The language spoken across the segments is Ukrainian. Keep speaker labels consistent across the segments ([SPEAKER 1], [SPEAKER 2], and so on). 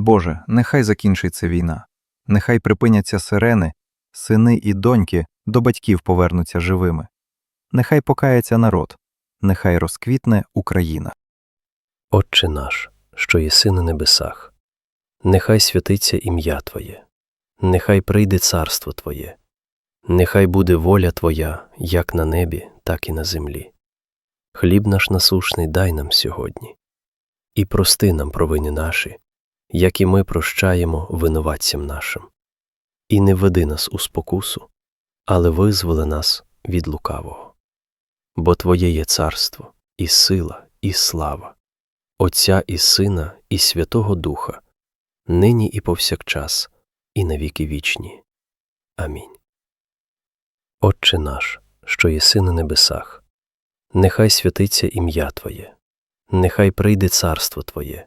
[SPEAKER 1] Боже, нехай закінчиться війна, нехай припиняться сирени, сини і доньки до батьків повернуться живими. Нехай покається народ, нехай розквітне Україна.
[SPEAKER 2] Отче наш, що єси на небесах, нехай святиться ім'я Твоє, нехай прийде царство Твоє, нехай буде воля Твоя, як на небі, так і на землі. Хліб наш насушний дай нам сьогодні, і прости нам провини наші, як і ми прощаємо винуватцям нашим. І не веди нас у спокусу, але визволи нас від лукавого. Бо Твоє є царство, і сила, і слава, Отця і Сина, і Святого Духа, нині і повсякчас, і навіки вічні. Амінь. Отче наш, що єси на небесах, нехай святиться ім'я Твоє, нехай прийде царство Твоє,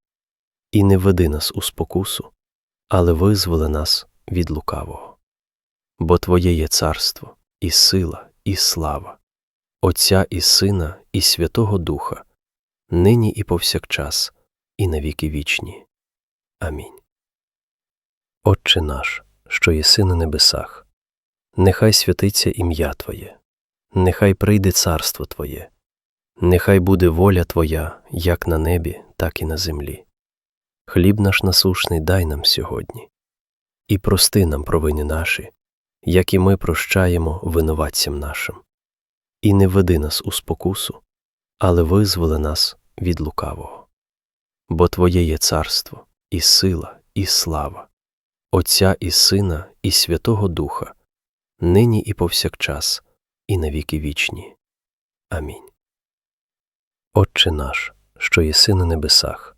[SPEAKER 2] І не веди нас у спокусу, але визволи нас від лукавого. Бо Твоє є царство, і сила, і слава, Отця і Сина, і Святого Духа, нині і повсякчас, і навіки вічні. Амінь. Отче наш, що єси на небесах, нехай святиться ім'я Твоє, нехай прийде царство Твоє, нехай буде воля Твоя, як на небі, так і на землі. Хліб наш насушний дай нам сьогодні, і прости нам провини наші, як і ми прощаємо винуватцям нашим. І не веди нас у спокусу, але визволи нас від лукавого. Бо Твоє є царство, і сила, і слава, Отця і Сина, і Святого Духа, нині і повсякчас, і навіки вічні. Амінь. Отче наш, що єси на небесах,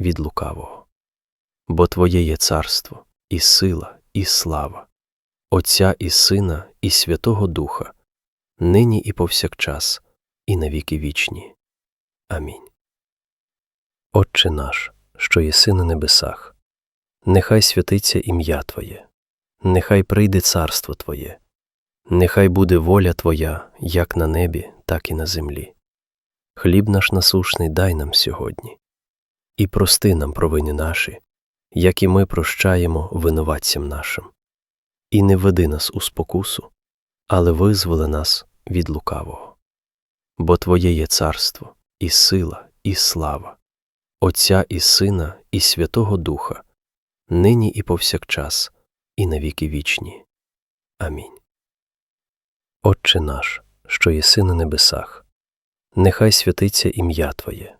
[SPEAKER 2] від лукавого. Бо Твоє є царство, і сила, і слава, Отця і Сина, і Святого Духа, нині і повсякчас, і навіки вічні. Амінь. Отче наш, що єси на небесах, нехай святиться ім'я Твоє, нехай прийде царство Твоє, нехай буде воля Твоя, як на небі, так і на землі. Хліб наш насушний дай нам сьогодні, і прости нам провини наші, як і ми прощаємо винуватцям нашим. І не веди нас у спокусу, але визволи нас від лукавого. Бо Твоє є царство, і сила, і слава, Отця і Сина, і Святого Духа, нині і повсякчас, і навіки вічні. Амінь. Отче наш, що єси на небесах, нехай святиться ім'я Твоє,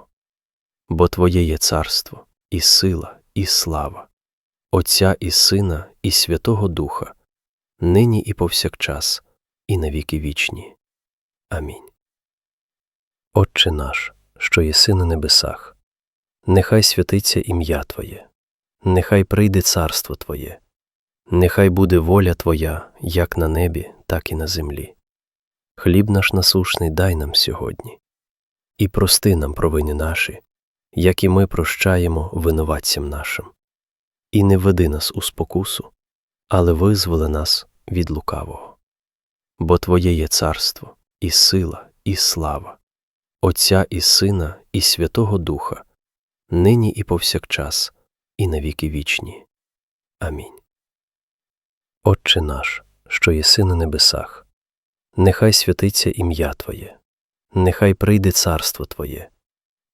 [SPEAKER 2] Бо Твоє є царство, і сила, і слава, Отця і Сина, і Святого Духа, нині і повсякчас, і навіки вічні. Амінь. Отче наш, що єси на небесах, нехай святиться ім'я Твоє, нехай прийде царство Твоє, нехай буде воля Твоя, як на небі, так і на землі. Хліб наш насушний дай нам сьогодні, і прости нам провини наші, як і ми прощаємо винуватцям нашим. І не веди нас у спокусу, але визволи нас від лукавого. Бо Твоє є царство, і сила, і слава, Отця і Сина, і Святого Духа, нині і повсякчас, і навіки вічні. Амінь. Отче наш, що єси на небесах, нехай святиться ім'я Твоє, нехай прийде царство Твоє,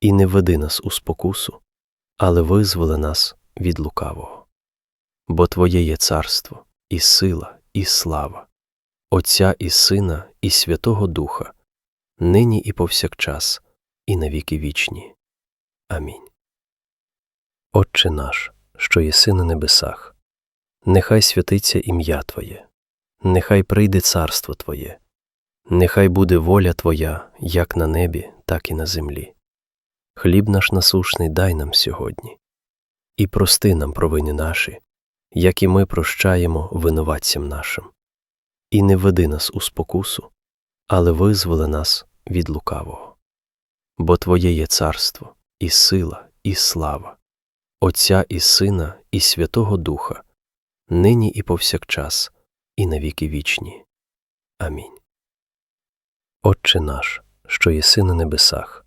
[SPEAKER 2] І не веди нас у спокусу, але визволи нас від лукавого. Бо Твоє є царство, і сила, і слава, Отця і Сина, і Святого Духа, нині і повсякчас, і навіки вічні. Амінь. Отче наш, що єси на небесах, нехай святиться ім'я Твоє, нехай прийде царство Твоє, нехай буде воля Твоя, як на небі, так і на землі. Хліб наш насушний дай нам сьогодні, і прости нам провини наші, як і ми прощаємо винуватцям нашим. І не веди нас у спокусу, але визволи нас від лукавого. Бо Твоє є царство, і сила, і слава, Отця і Сина, і Святого Духа, нині і повсякчас, і навіки вічні. Амінь. Отче наш, що єси на небесах,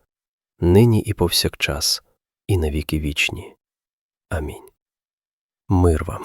[SPEAKER 2] нині і повсякчас, і на віки вічні. Амінь. Мир вам.